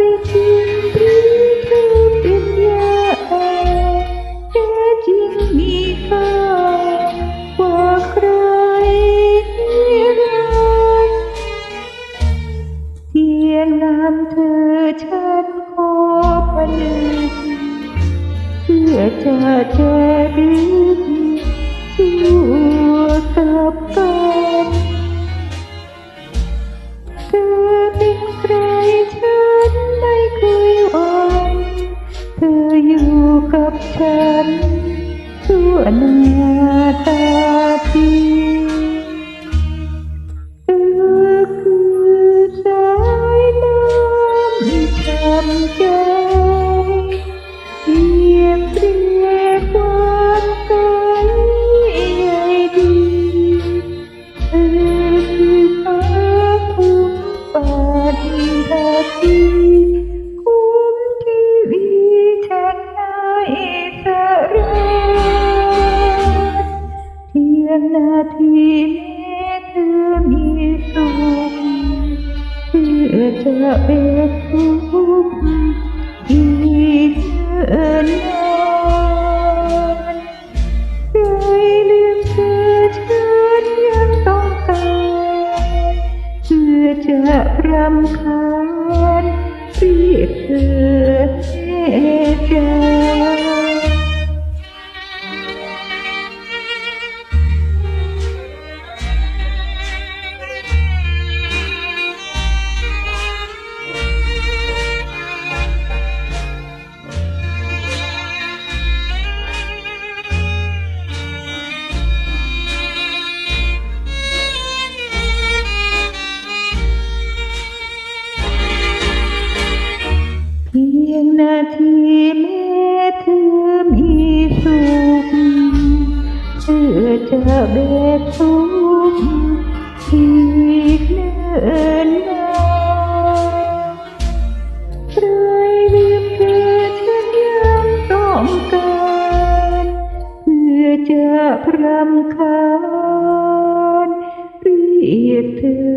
เป็นจริงหรือเธอเป็นยาแท้จริงมีค่ากว่าใครรันดร์เทียงนามเธอฉันขอพนึกเพื่อจะเจรึ ชั่วหน้าตาปีเธอคือ เพียงนาทีนี้เธอมีสุขเพื่อจะเป็นทุกข์อีกเนิ่นนานใครลืมเธอฉันยังต้องการเพื่อจะรำคาญเรียกเธอ งนาทีแม้เธอมีสุขเธอจะเบ็ดทุกข์อีกเนื่นนาอยเรลืมเธอฉันยังต้องการเพื่อจะพรำคาญเรียกเธอ